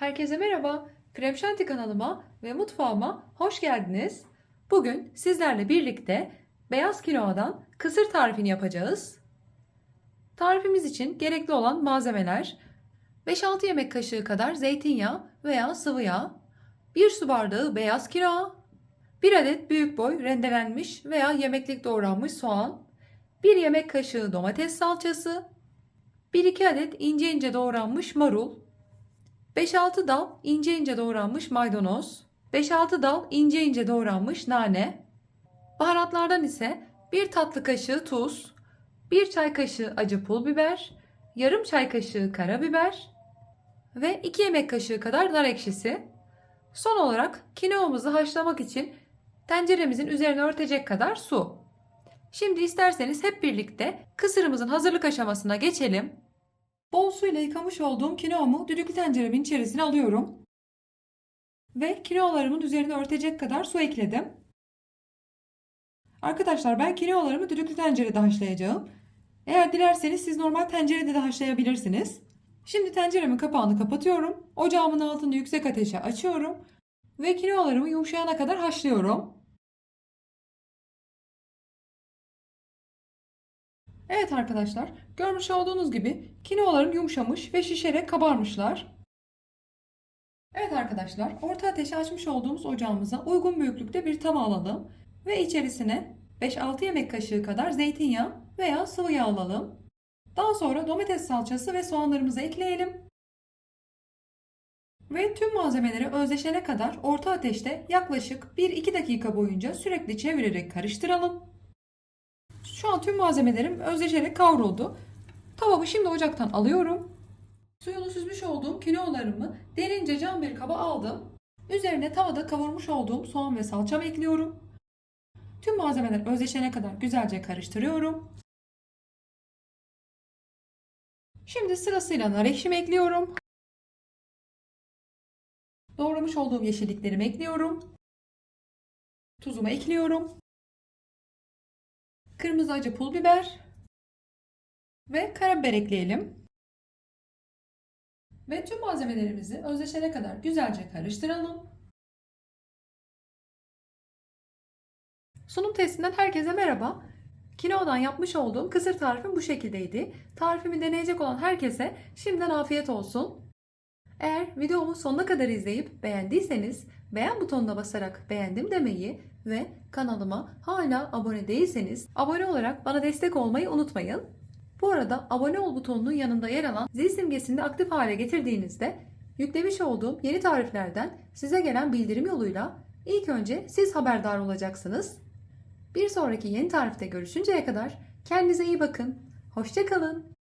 Herkese merhaba. Krem Şanti kanalıma ve mutfağıma hoş geldiniz. Bugün sizlerle birlikte beyaz kinoadan kısır tarifini yapacağız. Tarifimiz için gerekli olan malzemeler 5-6 yemek kaşığı kadar zeytinyağı veya sıvı yağ, 1 su bardağı beyaz kinoa, 1 adet büyük boy rendelenmiş veya yemeklik doğranmış soğan, 1 yemek kaşığı domates salçası, 1-2 adet ince ince doğranmış marul, 5-6 dal ince ince doğranmış maydanoz, 5-6 dal ince ince doğranmış nane. Baharatlardan ise 1 tatlı kaşığı tuz, 1 çay kaşığı acı pul biber, yarım çay kaşığı karabiber ve 2 yemek kaşığı kadar nar ekşisi. Son olarak kinoamızı haşlamak için tenceremizin üzerine örtecek kadar su. Şimdi isterseniz hep birlikte kısırımızın hazırlık aşamasına geçelim. Bol suyla yıkamış olduğum kinoamı düdüklü tenceremin içerisine alıyorum. Ve kinoalarımın üzerine örtecek kadar su ekledim. Arkadaşlar ben kinoalarımı düdüklü tencerede haşlayacağım. Eğer dilerseniz siz normal tencerede de haşlayabilirsiniz. Şimdi tenceremin kapağını kapatıyorum. Ocağımın altını yüksek ateşe açıyorum. Ve kinoalarımı yumuşayana kadar haşlıyorum. Evet arkadaşlar, görmüş olduğunuz gibi kinoalarım yumuşamış ve şişerek kabarmışlar. Evet arkadaşlar, orta ateşe açmış olduğumuz ocağımıza uygun büyüklükte bir tava alalım ve içerisine 5-6 yemek kaşığı kadar zeytinyağı veya sıvı yağ alalım. Daha sonra domates salçası ve soğanlarımızı ekleyelim. Ve tüm malzemeleri özleşene kadar orta ateşte yaklaşık 1-2 dakika boyunca sürekli çevirerek karıştıralım. Şu an tüm malzemelerim özleşerek kavruldu. Tavamı şimdi ocaktan alıyorum. Suyunu süzmüş olduğum kinoalarımı derince cam bir kaba aldım. Üzerine tavada kavurmuş olduğum soğan ve salçamı ekliyorum. Tüm malzemeler özleşene kadar güzelce karıştırıyorum. Şimdi sırasıyla nar ekşimi ekliyorum. Doğramış olduğum yeşilliklerimi ekliyorum. Tuzumu ekliyorum. Kırmızı acı pul biber ve karabiber ekleyelim. Ve tüm malzemelerimizi özleşene kadar güzelce karıştıralım. Sunum testinden herkese merhaba. Kinoa'dan yapmış olduğum kısır tarifim bu şekildeydi. Tarifimi deneyecek olan herkese şimdiden afiyet olsun. Eğer videomu sonuna kadar izleyip beğendiyseniz beğen butonuna basarak beğendim demeyi ve kanalıma hala abone değilseniz abone olarak bana destek olmayı unutmayın. Bu arada abone ol butonunun yanında yer alan zil simgesini de aktif hale getirdiğinizde yüklemiş olduğum yeni tariflerden size gelen bildirim yoluyla ilk önce siz haberdar olacaksınız. Bir sonraki yeni tarifte görüşünceye kadar kendinize iyi bakın. Hoşçakalın.